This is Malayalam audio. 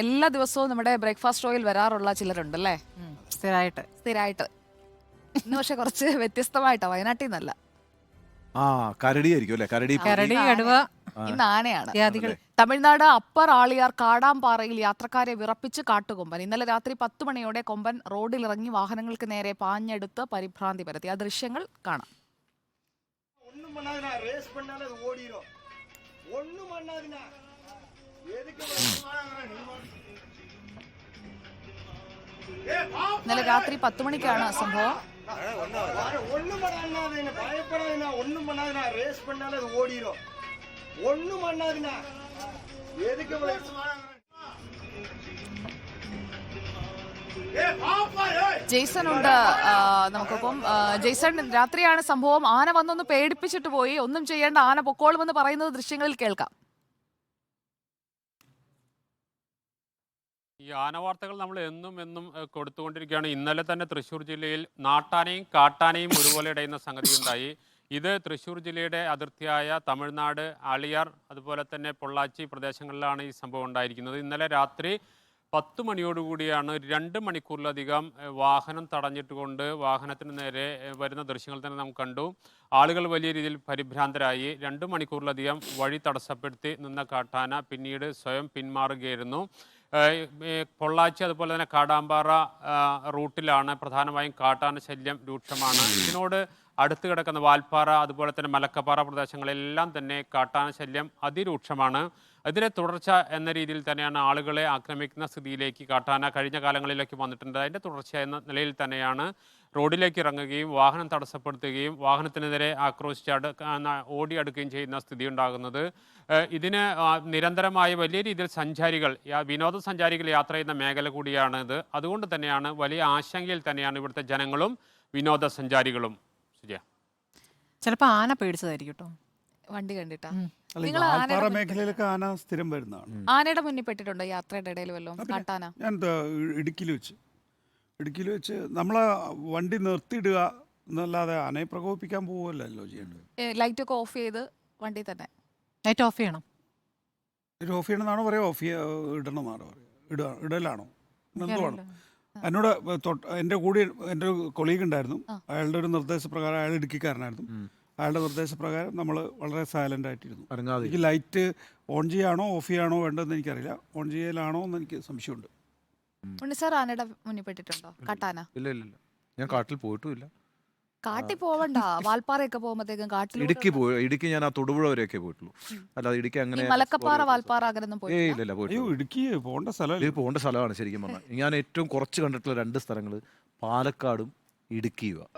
എല്ലാ ദിവസവും നമ്മുടെ ബ്രേക്ക്ഫാസ്റ്റ് ഓയിൽ വരാറുള്ള ചിലരുണ്ടല്ലേ ഉം, സ്ഥിരമായിട്ട് സ്ഥിരമായിട്ട് ഇന്ന് പക്ഷെ കുറച്ച് വ്യത്യസ്തമായിട്ടാ വയനാട്ടിൽ നിന്നല്ല ആ കരടിയായിരിക്കും അല്ലെ കരടി കരടി ആന. കടുവ ഇന്ന് ആനയാണ് ഇത്യാദികൾ തമിഴ്നാട് അപ്പർ ആളിയാർ കാടാമ്പാറയിൽ യാത്രക്കാരെ വിറപ്പിച്ച് കാട്ടുകൊമ്പൻ ഇന്നലെ രാത്രി പത്ത് മണിയോടെ കൊമ്പൻ റോഡിലിറങ്ങി വാഹനങ്ങൾക്ക് നേരെ പാഞ്ഞെടുത്ത് പരിഭ്രാന്തി പരത്തി ആ ദൃശ്യങ്ങൾ കാണാം ஒண்ணும் பண்ணாதுண்ணா ரேஸ் பண்ணாலே அது ஓடிரும் ஒண்ணும் பண்ணாதுண்ணா எதுக்கு ഇന്നലെ രാത്രി പത്ത് മണിക്കാണ് സംഭവം ஒண்ணும் பண்ணாதுண்ணா அது என்ன பயப்படாதுண்ணா ஒண்ணும் பண்ணாதுண்ணா ரேஸ் பண்ணாலே அது ஓடிரும் ஒண்ணும் பண்ணாதுண்ணா எதுக்கு இவ்வளவு- ஏய், பாப்பா, ஏய். ജെയ്സൺ ഉണ്ട് ആ, നമുക്കൊപ്പം ആ, ജെയ്സൺ രാത്രിയാണ് സംഭവം ആന വന്നൊന്ന് പേടിപ്പിച്ചിട്ട് പോയി ഒന്നും ചെയ്യേണ്ട ആന പൊക്കോളുമെന്ന് പറയുന്നത് ദൃശ്യങ്ങളിൽ കേൾക്കാം ഈ ആനവാർത്തകൾ നമ്മൾ എന്നും എന്നും കൊടുത്തുകൊണ്ടിരിക്കുകയാണ്. ഇന്നലെ തന്നെ തൃശ്ശൂർ ജില്ലയിൽ നാട്ടാനയും കാട്ടാനയും ഒരുപോലെ ഇടയുന്ന സംഗതി ഉണ്ടായി ഇത് തൃശ്ശൂർ ജില്ലയുടെ അതിർത്തിയായ തമിഴ്നാട് അളിയാർ അതുപോലെ തന്നെ പൊള്ളാച്ചി പ്രദേശങ്ങളിലാണ് ഈ സംഭവം ഉണ്ടായിരിക്കുന്നത്. ഇന്നലെ രാത്രി പത്ത് മണിയോടുകൂടിയാണ് രണ്ട് മണിക്കൂറിലധികം വാഹനം തടഞ്ഞിട്ടുകൊണ്ട് വാഹനത്തിന് നേരെ വരുന്ന ദൃശ്യങ്ങൾ തന്നെ നാം കണ്ടു. ആളുകൾ വലിയ രീതിയിൽ പരിഭ്രാന്തരായി. രണ്ട് മണിക്കൂറിലധികം വഴി തടസ്സപ്പെടുത്തി നിന്ന കാട്ടാന പിന്നീട് സ്വയം പിന്മാറുകയായിരുന്നു. പൊള്ളാച്ചി അതുപോലെ തന്നെ കാടാമ്പാറ റൂട്ടിലാണ് പ്രധാനമായും കാട്ടാന ശല്യം രൂക്ഷമാണ്. ഇതിനോട് അടുത്ത് കിടക്കുന്ന വാൽപ്പാറ അതുപോലെ തന്നെ മലക്കപ്പാറ പ്രദേശങ്ങളെല്ലാം തന്നെ കാട്ടാന ശല്യം അതിരൂക്ഷമാണ്. അതിനെ തുടർച്ച എന്ന രീതിയിൽ തന്നെയാണ് ആളുകളെ ആക്രമിക്കുന്ന സ്ഥിതിയിലേക്ക് കാട്ടാന കഴിഞ്ഞ കാലങ്ങളിലേക്ക് വന്നിട്ടുണ്ട്. അതിന്റെ തുടർച്ച എന്ന നിലയിൽ തന്നെയാണ് റോഡിലേക്ക് ഇറങ്ങുകയും വാഹനം തടസ്സപ്പെടുത്തുകയും വാഹനത്തിനെതിരെ ആക്രോശിച്ച് അടു ഓടിയടുക്കുകയും ചെയ്യുന്ന സ്ഥിതി ഉണ്ടാകുന്നത് ഇതിന് നിരന്തരമായ വലിയ രീതിയിൽ സഞ്ചാരികൾ വിനോദസഞ്ചാരികൾ യാത്ര ചെയ്യുന്ന മേഖല കൂടിയാണ് ഇത് അതുകൊണ്ട് തന്നെയാണ് വലിയ ആശങ്കയിൽ തന്നെയാണ് ഇവിടുത്തെ ജനങ്ങളും വിനോദസഞ്ചാരികളും. ചിലപ്പോ ആന പേടിച്ചതായിരിക്കും കേട്ടോ. വണ്ടി കണ്ടിട്ടാ. അല്ല നിങ്ങൾ ആനയുടെ മുന്നിൽ- മേഖലയിലൊക്കെ ആന സ്ഥിരം വരുന്നതാണ്. ആനയുടെ മുന്നിൽ പെട്ടിട്ടുണ്ടോ യാത്രയുടെ ഇടയിൽ വല്ലതും? കാട്ടാന? ഞാൻ ഇടുക്കിയിൽ വെച്ച്. ഇടുക്കിയിൽ വെച്ച് നമ്മളെ വണ്ടി നിർത്തിയിടുക എന്നല്ലാതെ ആനയെ പ്രകോപിപ്പിക്കാൻ പോവുമല്ലോ ചെയ്യേണ്ടത്. ലൈറ്റ് ഒക്കെ ഓഫ് ചെയ്ത് വണ്ടി തന്നെ. ലൈറ്റ് ഓഫ് ചെയ്യണം. ഇത് ഓഫ് ചെയ്യണമെന്നാണോ പറയുക ഓഫ് ചെയ്യ ഇടണമെന്നാണോ പറയുക ഇടുക ഇടലാണോ? എന്തുവാണ് എന്നോട് എന്റെ എന്റെ കൂടെ എന്റെ ഒരു കൊളീഗ് ഉണ്ടായിരുന്നു അയാളുടെ ഒരു നിർദ്ദേശപ്രകാരം അയാൾ ഇടുക്കിക്കാരനായിരുന്നു. അയാളുടെ നിർദ്ദേശപ്രകാരം നമ്മൾ വളരെ സൈലന്റ് ആയിട്ടിരുന്നു. എനിക്ക് ലൈറ്റ് ഓൺ ചെയ്യാണോ ഓഫ് ചെയ്യാണോ വേണ്ടതെന്ന് എനിക്കറിയില്ല. ഓൺ ചെയ്യലാണോ എന്ന് എനിക്ക് സംശയമുണ്ട്. ഉണ്ണിസാർ ആനയുടെ മുന്നിൽ പെട്ടിട്ടുണ്ടോ? കാട്ടാന? ഇല്ല ഇല്ല ഇല്ല. ഞാൻ കാട്ടിൽ പോയിട്ടുമില്ല കാട്ടിൽ പോവണ്ട. വാൽപ്പാറയൊക്കെ പോകുമ്പോഴത്തേക്കും കാട്ടിൽ ഇടുക്കി പോയി ഇടുക്കി ഞാൻ ആ തൊടുപുഴ വരെയൊക്കെ പോയിട്ടുള്ളൂ. അല്ലാതെ ഇടുക്കി അങ്ങനെ മലക്കപ്പാറ വാൽപ്പാറ അങ്ങനൊന്നും ചെയ്തിട്ടില്ല. ഏയ് പോയി ഇല്ല അയ്യോ പോയിട്ടില്ല. ഇടുക്കി പോകേണ്ട ഇത് സ്ഥലമല്ലേ പോകേണ്ട സ്ഥലമാണ് ശരിക്കും പറഞ്ഞാൽ. ഞാൻ ഏറ്റവും കുറച്ച് കണ്ടിട്ടുള്ള രണ്ട് സ്ഥലങ്ങൾ പാലക്കാടും ഇടുക്കിയുമാണ്